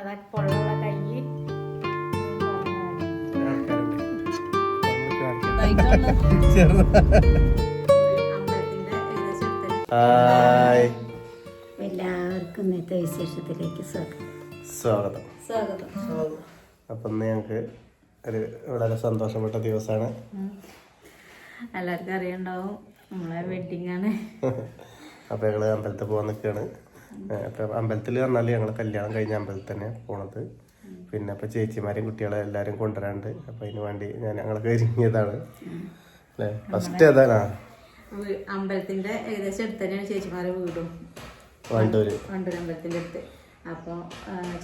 അതാ പൊള്ള കൈ എല്ലാവർക്കും ഇന്നത്തെ വിശേഷത്തിലേക്ക് സ്വാഗതം. സ്വാഗതം. സ്വാഗതം. അപ്പം ഇന്ന് ഞങ്ങൾക്ക് ഒരു വളരെ സന്തോഷപ്പെട്ട ദിവസമാണ് എല്ലാവർക്കും അറിയണ്ടാവും. നമ്മളെ വെഡിങ് ആണ്. അപ്പോൾ ഞങ്ങൾ അമ്പലത്തിൽ പോകാൻ നിൽക്കുകയാണ് അപ്പം അമ്പലത്തിൽ പറഞ്ഞാൽ ഞങ്ങൾ കല്യാണം കഴിഞ്ഞ അമ്പലത്തിൽ തന്നെ പോണത്. പിന്നെ ഇപ്പൊ ചേച്ചിമാരെയും കുട്ടികളെ എല്ലാരും കൊണ്ടുവരാണ്ട് അപ്പോൾ അതിന് വേണ്ടി ഞാൻ ഞങ്ങളൊക്കെ ഒരുങ്ങിയതാണ്. അല്ലേ? ഫസ്റ്റ് ഏതാണ്? അമ്പലത്തിന്റെ ഏകദേശം അടുത്ത് തന്നെയാണ് ചേച്ചിമാരെ വീടും. വണ്ടൂര്. വണ്ടൂർ അമ്പലത്തിന്റെ അടുത്ത്. അപ്പോൾ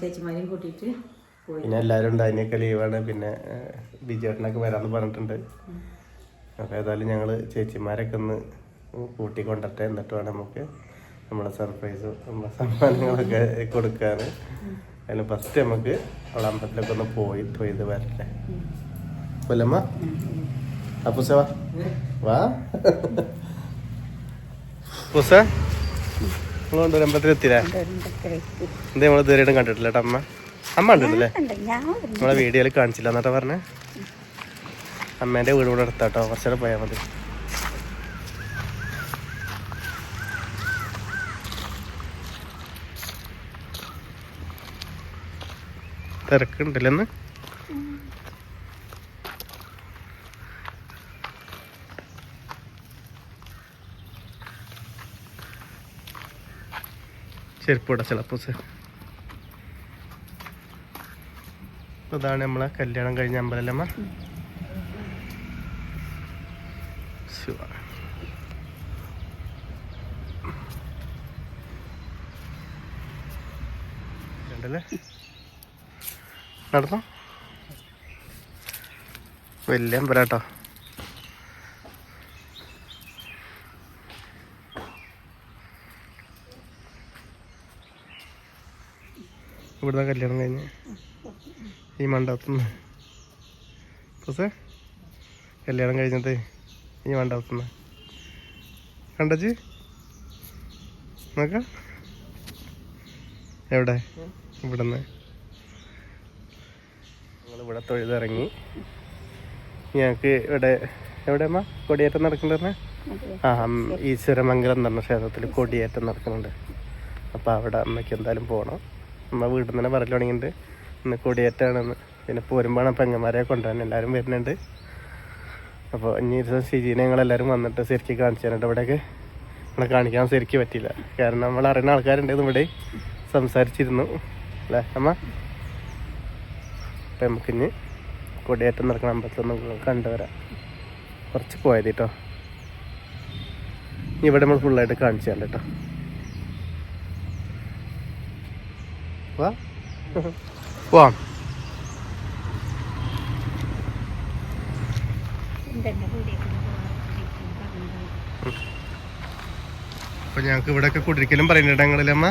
ചേച്ചിമാരെയും കൂട്ടിട്ട് പോയി. പിന്നെ എല്ലാരും ഉണ്ട് അതിനൊക്കെ ലീവാണ്. പിന്നെ ബിജേട്ടനൊക്കെ വരാന്ന് പറഞ്ഞിട്ടുണ്ട്. അപ്പോൾ ഏതായാലും ഞങ്ങൾ ചേച്ചിമാരൊക്കെ ഒന്ന് കൂട്ടി കൊണ്ടട്ടെ എന്നിട്ട് വേണം നമുക്ക് നമ്മളെ സർപ്രൈസ് നമ്മളെ സമ്മാനങ്ങളൊക്കെ കൊടുക്കാൻ അതിന് ഫസ്റ്റ് നമുക്ക് അവിടെ അമ്പലത്തിലൊക്കെ ഒന്ന് പോയി തൊയ്ത് വരട്ടെ. കൊല്ലമ്മ? അപ്പൂസ വാ. വാ. പൂസ എന്താ നമ്മൾ കണ്ടിട്ടില്ല അമ്മ? അമ്മ കണ്ടിട്ടില്ലേ? നമ്മളെ വീഡിയോയിൽ കാണിച്ചില്ല. എന്നിട്ടാ പറഞ്ഞേ? അമ്മേന്റെ വീട് കൂടെ എടുത്താട്ടോ കുറച്ചുകൂടെ പോയാൽ മതി. തിരക്കുണ്ടല്ലോ ഇന്ന് ചെരുപ്പ് ചിലപ്പോ അതാണ് നമ്മളെ കല്യാണം കഴിഞ്ഞ അമ്പലല്ലമ്മ. ശിവ. ഉണ്ടല്ലേ നടന്നോ? വലിയ അമ്പലാട്ടോ ഇവിടുന്ന് കല്യാണം കഴിഞ്ഞ് ഈ മണ്ഡപത്തുനിന്ന്. പൂസേ കല്യാണം കഴിഞ്ഞത് ഈ മണ്ഡപത്തുനിന്ന്. കണ്ടച്ചി? നോക്ക. എവിടെ? ഇവിടുന്ന്. ഞങ്ങളിവിടെ തൊഴുതിറങ്ങി. ഞങ്ങൾക്ക് ഇവിടെ എവിടെ അമ്മ കൊടിയേറ്റം നടക്കുന്നുണ്ട് ആ ഈശ്വരമംഗലം എന്ന് പറഞ്ഞ ക്ഷേത്രത്തിൽ കൊടിയേറ്റം നടക്കുന്നുണ്ട്. അപ്പോൾ അവിടെ അമ്മയ്ക്ക് എന്തായാലും പോകണം അമ്മ വീട്ടിൽ നിന്ന് തന്നെ പറയൽ ഇന്ന് കൊടിയേറ്റാണെന്ന്. പിന്നെ പോരുമ്പോഴാണ് പെങ്ങന്മാരെ കൊണ്ടുവരാൻ എല്ലാവരും വരുന്നുണ്ട്. അപ്പോൾ ഇനി ദിവസം ശിജീനെ ഞങ്ങളെല്ലാവരും വന്നിട്ട് ശരിക്ക് കാണിച്ചു തരാനുണ്ട് ഇവിടെയൊക്കെ നമ്മളെ കാണിക്കാൻ ശരിക്ക് പറ്റില്ല കാരണം നമ്മൾ അറിയുന്ന ആൾക്കാരുണ്ടായിരുന്നു ഇവിടെ സംസാരിച്ചിരുന്നു. അല്ലേ അമ്മ? അപ്പം നമുക്കിനി കൊടിയേറ്റം നടക്കുന്ന അമ്പലത്തൊന്ന് കണ്ടുവരാം. കുറച്ച് പോയത് കേട്ടോ. ഇവിടെ നമ്മൾ ഫുള്ളായിട്ട് കാണിച്ചു തരാം കേട്ടോ. വാ. പോവാം അപ്പൊ ഞങ്ങൾക്ക് ഇവിടെയൊക്കെ കുടിരിക്കലും പറയുന്നുണ്ട് ഞങ്ങളിലെ അമ്മ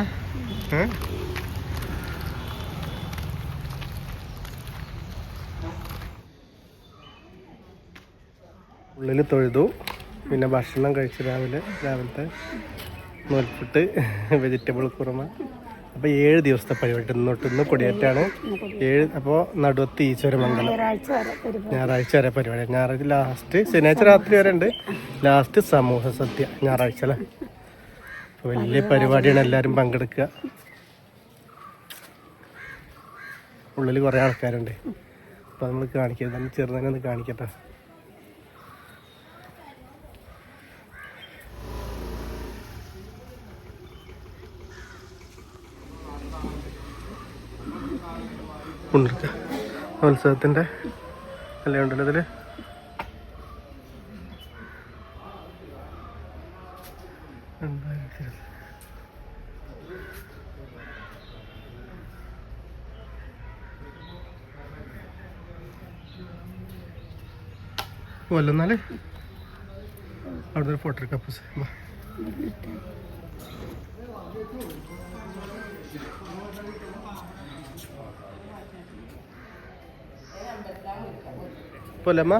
ഉള്ളിൽ തൊഴുതു. പിന്നെ ഭക്ഷണം കഴിച്ചു രാവിലെ. രാവിലത്തെ നൂൽപ്പിട്ട് വെജിറ്റബിൾ കുറുമ. അപ്പോൾ ഏഴ് ദിവസത്തെ പരിപാടി. ഇന്നോട്ട് ഇന്ന് കൊടിയേറ്റാണ്. ഏഴ് അപ്പോൾ നടുവത്ത് ഈശ്വര മംഗലം ഞായറാഴ്ച വരെ പരിപാടി. ഞായറാഴ്ച ലാസ്റ്റ് ശനിയാഴ്ച രാത്രി വരെ ഉണ്ട്. ലാസ്റ്റ് സമൂഹ സദ്യ ഞായറാഴ്ച അല്ലേ? വലിയ പരിപാടിയാണ് എല്ലാവരും പങ്കെടുക്കുക. ഉള്ളിൽ കുറേ ആൾക്കാരുണ്ട്. അപ്പോൾ നമ്മൾ കാണിക്കാം. നമ്മൾ ചെറുതന്നെ ഒന്ന് കാണിക്കട്ടെ. കൊണ്ടിരിക്കുക ഉത്സവത്തിന്റെ അല്ലേ ഉണ്ടല്ലോ ഇതിൽ രണ്ടായിരത്തി ഇരുപത്. പോലെ എന്നാൽ അവിടെ ഫോട്ടോ എടുക്കാം പോലമ്മ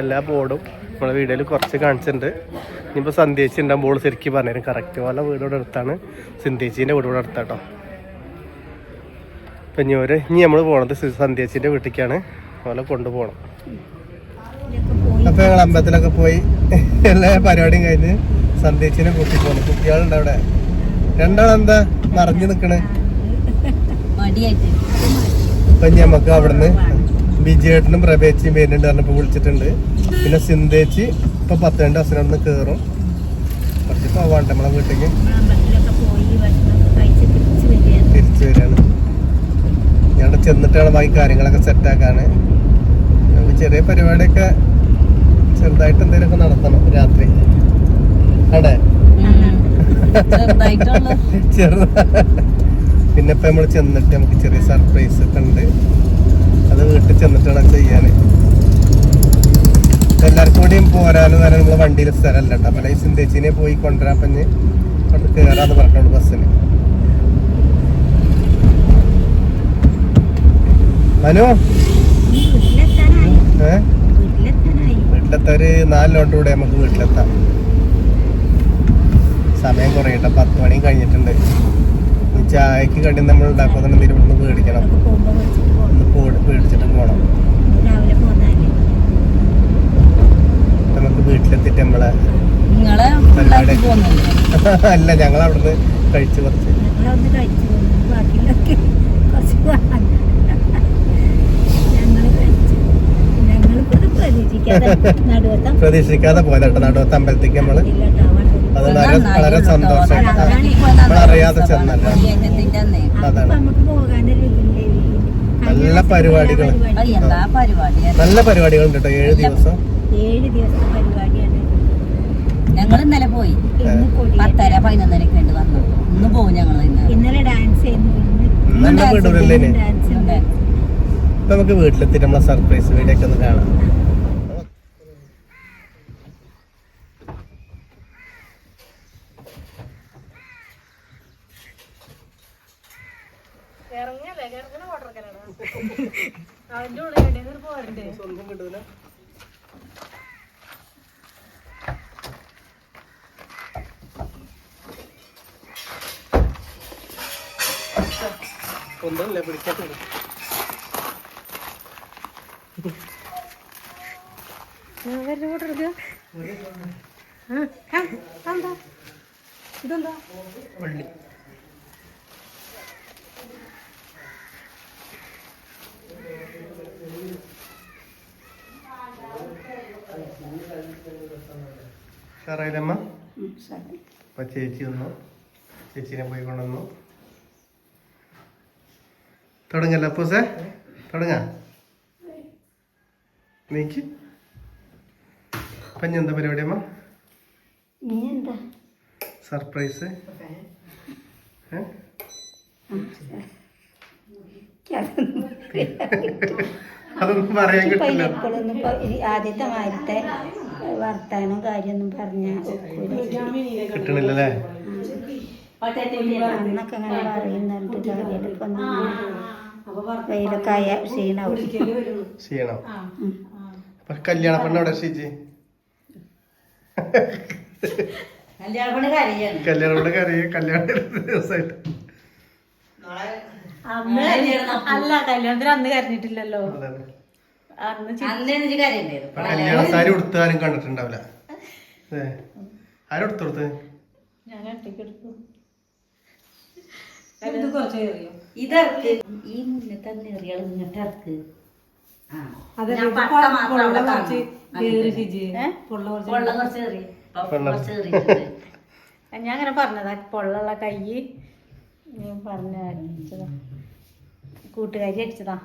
എല്ലാ ബോർഡും നമ്മളെ വീഡിയോയിൽ കുറച്ച് കാണിച്ചിട്ടുണ്ട്. ഇനിയിപ്പോൾ സന്ധ്യേച്ചി ബോൾ ശരിക്കും പറഞ്ഞുതരും കറക്റ്റ് പോലെ വീടോട് അടുത്താണ്. സിന്ധ്യേച്ചീന്റെ വീടോടെ അടുത്താട്ടോ. അപ്പം ഇനി ഒരു ഇനി നമ്മൾ പോണത് സന്ധ്യേച്ചീന്റെ വീട്ടിലേക്കാണ്. അതുപോലെ കൊണ്ടുപോകണം അപ്പൊ ഞങ്ങൾ അമ്പലത്തിലൊക്കെ പോയി എല്ലാ പരിപാടിയും കഴിഞ്ഞ് സന്ധ്യേച്ചിനെ കൂട്ടി പോകുന്നു കുട്ടികളുണ്ട് അവിടെ രണ്ടാളെന്താ മറിഞ്ഞു നിക്കണേ? മടിയായിട്ട്. അപ്പൊ ഞമ്മക്ക് അവിടുന്ന് വിജയേട്ടനും പ്രഭേച്ചിയും വരുന്നുണ്ട് പറഞ്ഞപ്പോൾ വിളിച്ചിട്ടുണ്ട്. പിന്നെ സിന്ധേച്ചി ഇപ്പൊ പത്ത് രണ്ട് ഒന്ന് കയറും കേറും. കുറച്ച് പോവാണ്ട് നമ്മളെ വീട്ടിലേക്ക്. തിരിച്ച് വരികയാണ് ഞങ്ങളുടെ ചെന്നിട്ടാണ് ബാക്കി കാര്യങ്ങളൊക്കെ സെറ്റാക്കാണ് നമുക്ക് ചെറിയ പരിപാടിയൊക്കെ ചെറുതായിട്ട് എന്തെങ്കിലുമൊക്കെ നടത്തണം രാത്രി. അടേ ചെറുതായിട്ട് ചെറുതാ. പിന്നെ ഇപ്പം നമ്മൾ ചെന്നിട്ട് നമുക്ക് ചെറിയ സർപ്രൈസ് ഒക്കെ ഉണ്ട്. അത് വീട്ടിൽ ചെന്നിട്ടാണ് ചെയ്യാൻ എല്ലാവർക്കും കൂടിയും പോരാനും നേരം നമ്മൾ വണ്ടിയിൽ സ്ഥലമല്ല കേട്ടോ. അപ്പം ഈ സിന്തേച്ചിനെ പോയി കൊണ്ടുവരാൻ പഞ്ഞ് അവിടെ കയറാന്ന് പറഞ്ഞോളൂ ബസ്സിന്. മനു? ഏഹ് നാല് ലോട്ട് കൂടെ നമുക്ക് വീട്ടിലെത്താം. സമയം കുറയട്ടെ. പത്ത് മണി കഴിഞ്ഞിട്ടുണ്ട്. ചായക്ക് കണ്ടി നമ്മൾ ഉണ്ടാക്കുമ്പോൾ എന്തെങ്കിലും പേടിക്കണം. ഒന്ന് പോയി പേടിച്ചിട്ട് പോകണം നമുക്ക് വീട്ടിലെത്തിയിട്ട് നമ്മളെ. അല്ല ഞങ്ങൾ അവിടുന്ന് കഴിച്ച് കുറച്ച് പ്രതീക്ഷിക്കാതെ പോയതട്ടോ. നടുവത്തമ്പലത്തേക്ക് പോയതാട്ടോ നടുവത്ത് അമ്പലത്തേക്ക് നമ്മൾ അത് വളരെ വളരെ സന്തോഷം. നമ്മളറിയാതെ ചെന്നല്ല അതാണ്. നമുക്ക് പോകാനൊരു ഇതില്ലേ? നല്ല പരിപാടികൾ ഉണ്ട് നല്ല കേട്ടോ. ഏഴ് ദിവസം. ഏഴ് പരിപാടിയാണ്. ഞങ്ങൾ ഇന്നലെ പോയി. പത്തര പതിനൊന്നരക്ക് വേണ്ടി വന്നു. ഇന്ന് പോകും ഞങ്ങൾ ഇന്നലെ ഇന്നലെ ഡാൻസ് ചെയ്യുന്നു വീഡിയോ ഒക്കെ ഒന്ന് ഡാൻസ് ഉണ്ട് ഇപ്പൊ നമുക്ക് വീട്ടിലെത്തിയിട്ട് നമ്മളെ സർപ്രൈസ് വീഡിയോ ഒക്കെ ഒന്ന് കാണാം ഒന്നല്ലേ പിടിക്കാത്ത വള്ളി. സാറായില്ലമ്മ അപ്പൊ ചേച്ചി വന്നു. ചേച്ചീനെ പോയി കൊണ്ടുവന്നു. തുടങ്ങല്ലോ അപ്പൂസേ? തുടങ്ങാ. നീക്ക്. അപ്പൊ എന്താ പരിപാടി അമ്മ സർപ്രൈസ്? അതൊന്നും പറയാൻ കിട്ടില്ല ആദ്യത്തെ മാരത്തെ വർത്താനം കാര്യമൊന്നും പറഞ്ഞ കിട്ടണില്ലല്ലേ? അന്നൊക്കെ അങ്ങനെ പറയുന്നുണ്ട് ഇപ്പൊ ക്ഷീണാവും. കല്യാണ പെണ്ണവിടെ ഷീജി കല്യാണം പെണ്ണ് കറിയ കല്യാണ ദിവസമായിട്ട് അല്ല കല്യാണത്തിന് അന്ന് കരഞ്ഞിട്ടില്ലല്ലോ. അന്ന് കല്യാണ സാരി ഉടുത്ത് ആരും കണ്ടിട്ടുണ്ടാവില്ല. ആരും ഞാൻ ഒറ്റയ്ക്ക് എടുത്തു. ഇതർക്ക് ഈ മുന്നത്തെ ഇങ്ങോട്ട് ഇറക്ക്. ഞാൻ അങ്ങനെ പറഞ്ഞതാ പൊള്ളുള്ള കൈ ഞാൻ പറഞ്ഞ അടിച്ചതാ കൂട്ടുകാരി അടിച്ചതാ.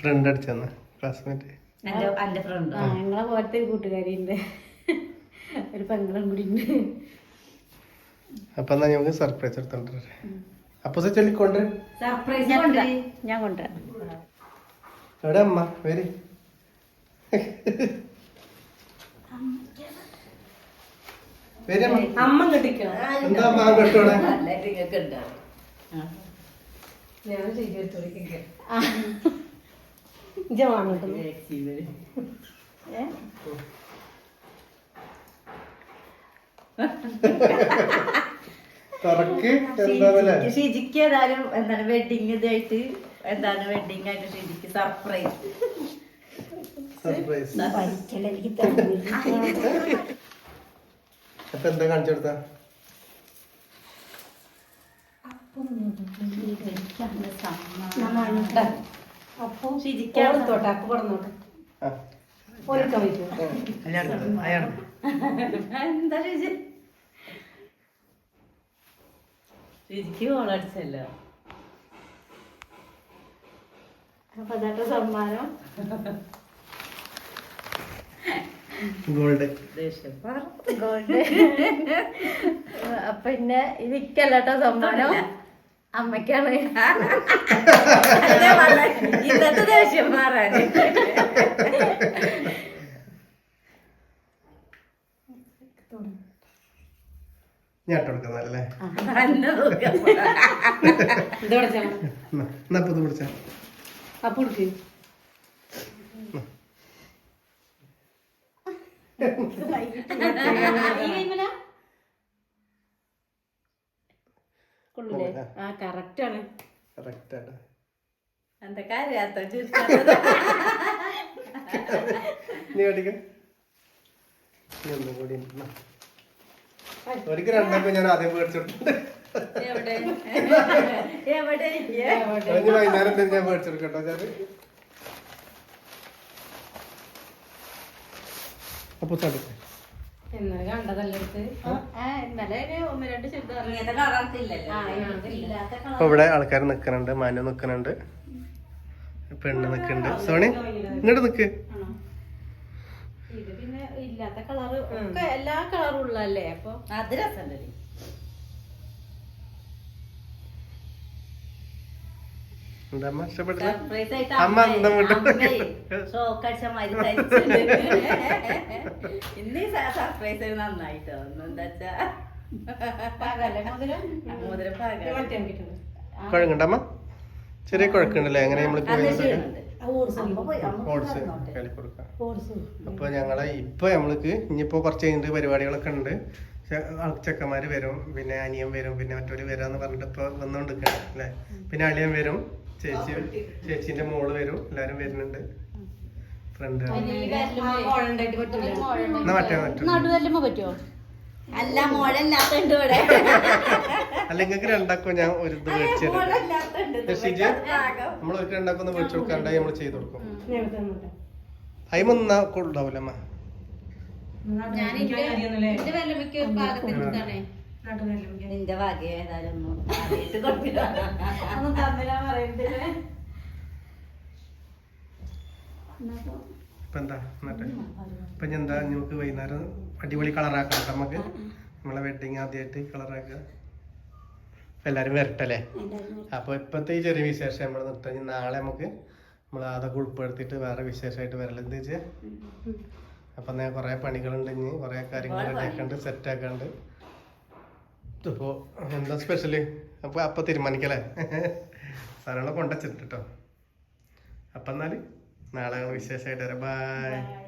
ഫ്രണ്ട് അടിച്ചെന്ന്. ക്ലാസ്മേറ്റ് എന്റെ ഫ്രണ്ട് ഞങ്ങളെ പോലത്തെ ഒരു കൂട്ടുകാരിയുണ്ട്. ഒരു പെങ്ങളും കൂടി ഉണ്ട്. അപ്പൊ എന്നാ ഞങ്ങൾക്ക് സർപ്രൈസ് എടുത്തോണ്ടേ അപ്പൊ ചൊല്ലിക്കൊണ്ട് സർപ്രൈസ് ഞാൻ കൊണ്ട് കൊണ്ടുവരാം. ഞാൻ കൊണ്ടുവരാം. എവിടെ അമ്മ? വരി. വരി അമ്മ. എന്താ അമ്മ കെട്ടോടെ നിങ്ങൾക്ക് ഉണ്ട് എന്താണല്ലേ ഷിജിക്ക് ഏതായാലും എന്താണ് വെഡിങ് ഇതായിട്ട് എന്താണ് വെഡിങ് ആയിട്ട് ഷിജിക്ക് സർപ്രൈസ് സർപ്രൈസ് അപ്പൊ എന്താ കാണിച്ചു കൊടുത്താ? അപ്പൊ ഷിജിക്കാണ് തൊട്ടെ അപ്പൊ ആ. ഓലിക്കാൻ പറ്റുമോ എന്താ ഷിജി ഷിജിക്ക് കോളടിച്ചല്ലോ അപ്പൊ അതായിട്ട് സമ്മാനം. ഗോൾഡ്. ഗോൾഡ്. അപ്പൊ പിന്നെ ഇതിക്കല്ലോ സമ്മാനം. അമ്മയ്ക്കാണ്. ഇന്നത്തെ ദേഷ്യം മാറാൻ പിടിച്ചാ. അപ്പൊ ആ കറക്റ്റ് ആണ്. കറക്റ്റ് ആണ്. എന്താ കാര്യാത്ത നീ കടിക്ക നീ ഒന്നും കൂടി ഇന്നാ. ഒരിക്കൽ രണ്ടാക്കും ഞാൻ ആദ്യം മേടിച്ചെടുത്തിട്ടുണ്ട് വൈകുന്നേരം എന്തെങ്കിലും ഞാൻ മേടിച്ചെടുക്കട്ടോ കണ്ടതല്ലേ ഇന്നലെ ഇവിടെ ആൾക്കാർ നിക്കണുണ്ട് മനു നിക്കണുണ്ട്. പെണ്ണ് നിക്കണ്ട്. സോണി ഇങ്ങോട്ട് നിക്ക്. ഇത് പിന്നെ ഇല്ലാത്ത കളറ് എല്ലാ കളറും ഉള്ളല്ലേ അപ്പൊ? അത് രസമുണ്ടല്ലേ അമ്മ വിട്ടു? ഇന്ന് സർപ്രൈസ് നന്നായിട്ടോ? എന്താ വെച്ചാ? കുഴങ്ങണ്ടമ്മ ചെറിയ കുഴക്കുണ്ടല്ലേ? അങ്ങനെ നമ്മൾ ഓട്സ് അപ്പൊ ഞങ്ങളെ ഇപ്പൊ നമ്മൾക്ക് ഇനിയിപ്പോ കുറച്ച് കഴിഞ്ഞിട്ട് പരിപാടികളൊക്കെ ഉണ്ട്. ചെക്കന്മാര് വരും പിന്നെ അനിയൻ വരും പിന്നെ മറ്റൊരു വരാന്ന് പറഞ്ഞിട്ട് ഇപ്പൊ വന്നോണ്ടിരിക്കണം അല്ലേ? പിന്നെ അളിയൻ വരും. ചേച്ചി ചേച്ചിന്റെ മോൾ വരും. എല്ലാരും വരുന്നുണ്ട്. ഫ്രണ്ട് മറ്റേ മറ്റു നടുവല്ലുമ്പോ പറ്റുമോ അല്ല മോഴല്ലാത്തുണ്ട് ഇവിടെ. അല്ലെങ്കിൽ രണ്ടാക്കോ ഞാൻ ഒരു ഇത് ഷിജി നമ്മൾ ഒരു രണ്ടാക്കൊന്ന് മേടിച്ചു കൊടുക്കാണ്ടായി നമ്മൾ ചെയ്തു കൊടുക്കും. അയിമൊന്നാ ഉണ്ടാവൂല അമ്മ ഞാൻ എന്റെ പാകത്തിന് നിന്റെ ഭാഗ്യം ഏതായാലും ഒന്നും തന്നില്ല എന്താ? എന്നിട്ട്? ഇപ്പൊ ഇനി എന്താ? നമുക്ക് വൈകുന്നേരം അടിപൊളി കളറാക്കാം നമുക്ക്. നമ്മളെ വെഡിങ് ആദ്യമായിട്ട് കളറാക്കുക എല്ലാരും വരട്ടല്ലേ അപ്പൊ ഇപ്പത്തെ ഈ ചെറിയ വിശേഷം നമ്മൾ നിർത്താൻ നാളെ നമുക്ക് നമ്മൾ അതൊക്കെ ഉൾപ്പെടുത്തിയിട്ട് വേറെ വിശേഷമായിട്ട് വരല. എന്താ വെച്ചാൽ അപ്പൊ ഞാൻ കുറേ പണികളുണ്ട് ഇനി. കുറേ കാര്യങ്ങൾ റെഡിയാക്കാണ്ട് സെറ്റ് ഇപ്പോ എന്താ സ്പെഷ്യൽ അപ്പൊ അപ്പൊ തീരുമാനിക്കല്ലേ? സാധനങ്ങളെ കൊണ്ടുവച്ചിട്ട് കേട്ടോ അപ്പൊ നാളെ വിശേഷമായിട്ട് വരാം. ബൈ